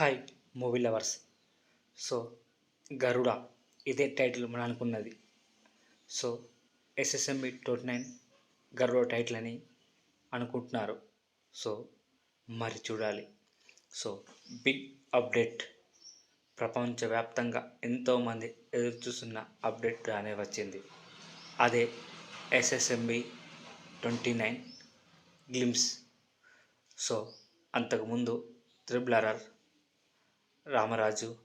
Hi movie lovers so Garuda ఇదే title మనం అనుకున్నది. So SSMB twenty nine Garuda title అని అనుకుంటున్నారు. సో మరి చూడాలి. సో బిగ్ అప్డేట్ ప్రపంచవ్యాప్తంగా ఎంతోమంది ఎదురు చూస్తున్న అప్డేట్ రానే వచ్చింది. అదే SSMB twenty nine glimpse so అంతకుముందు triple RR Ramaraju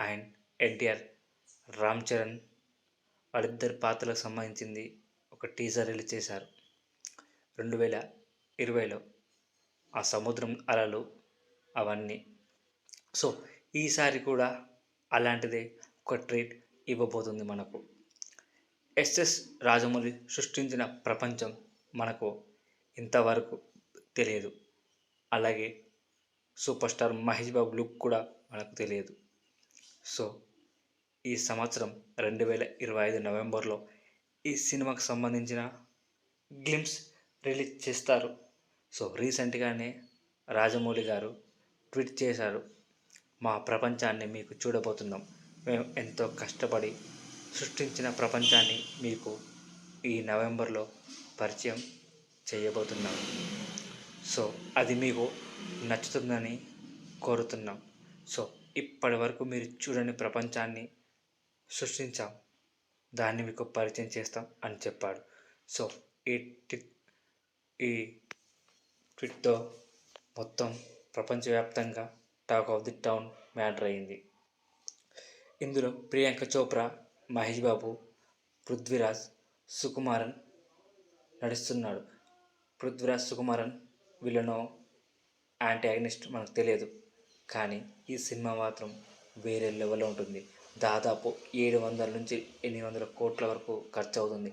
and NTR Ram Charan వాళ్ళిద్దరి పాత్రలకు సంబంధించింది ఒక టీజర్ రిలీజ్ చేశారు. రెండు వేల ఇరవైలో ఆ సముద్రం అలలు అవన్నీ. సో ఈసారి కూడా అలాంటిదే ఒక ట్రీట్ ఇవ్వబోతుంది మనకు. ఎస్ఎస్ రాజమౌళి సృష్టించిన ప్రపంచం మనకు ఇంతవరకు తెలియదు. అలాగే super star Mahesh Babu look కూడా మనకు తెలియదు. సో ఈ సంవత్సరం రెండు వేల ఇరవై ఐదు నవంబర్లో ఈ సినిమాకు సంబంధించిన గ్లిమ్స్ రిలీజ్ చేస్తారు. సో రీసెంట్గానే రాజమౌళి గారు ట్వీట్ చేశారు. మా ప్రపంచాన్ని మీకు చూడబోతున్నాం. మేము ఎంతో కష్టపడి సృష్టించిన ప్రపంచాన్ని మీకు ఈ నవంబర్లో పరిచయం చేయబోతున్నాం. సో అది మీకు నచ్చుతుందని కోరుతున్నాం. సో ఇప్పటి వరకు మీరు చూడని ప్రపంచాన్ని సృష్టించాం. దాన్ని మీకు పరిచయం చేస్తాం అని చెప్పాడు. సో ఈ టిక్ ఈ ట్విట్తో మొత్తం ప్రపంచవ్యాప్తంగా talk of the town matter అయింది. ఇందులో ప్రియాంక చోప్రా మహేష్ బాబు పృథ్వీరాజ్ సుకుమారన్ నడుస్తున్నాడు. పృథ్వీరాజ్ సుకుమారన్ విలనో యాంటీ మనకు తెలియదు. కానీ ఈ సినిమా మాత్రం వేరే లెవెల్లో ఉంటుంది. దాదాపు ఏడు వందల నుంచి ఎనిమిది వందల కోట్ల వరకు ఖర్చు అవుతుంది.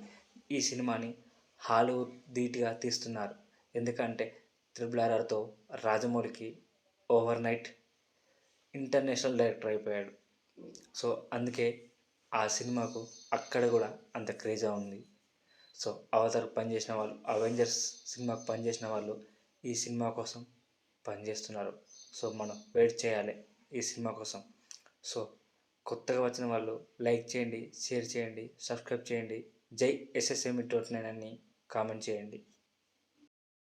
ఈ సినిమాని హాలీవుడ్ ధీటుగా తీస్తున్నారు. ఎందుకంటే త్రిబుల్ ఆర్ఆర్తో రాజమౌళికి ఓవర్ నైట్ ఇంటర్నేషనల్ డైరెక్టర్ అయిపోయాడు. సో అందుకే ఆ సినిమాకు అక్కడ కూడా అంత క్రేజా ఉంది. సో అవతార్ పనిచేసిన వాళ్ళు అవెంజర్స్ సినిమాకు పనిచేసిన వాళ్ళు ఈ సినిమా కోసం పనిచేస్తున్నారు సో మనం వెయిట్ చేయాలి ఈ సినిమా కోసం. సో కొత్తగా వచ్చిన వాళ్ళు లైక్ చేయండి షేర్ చేయండి సబ్స్క్రైబ్ చేయండి. జై ఎస్ఎస్ఎంఈ డోట్ నైన్ అని కామెంట్ చేయండి.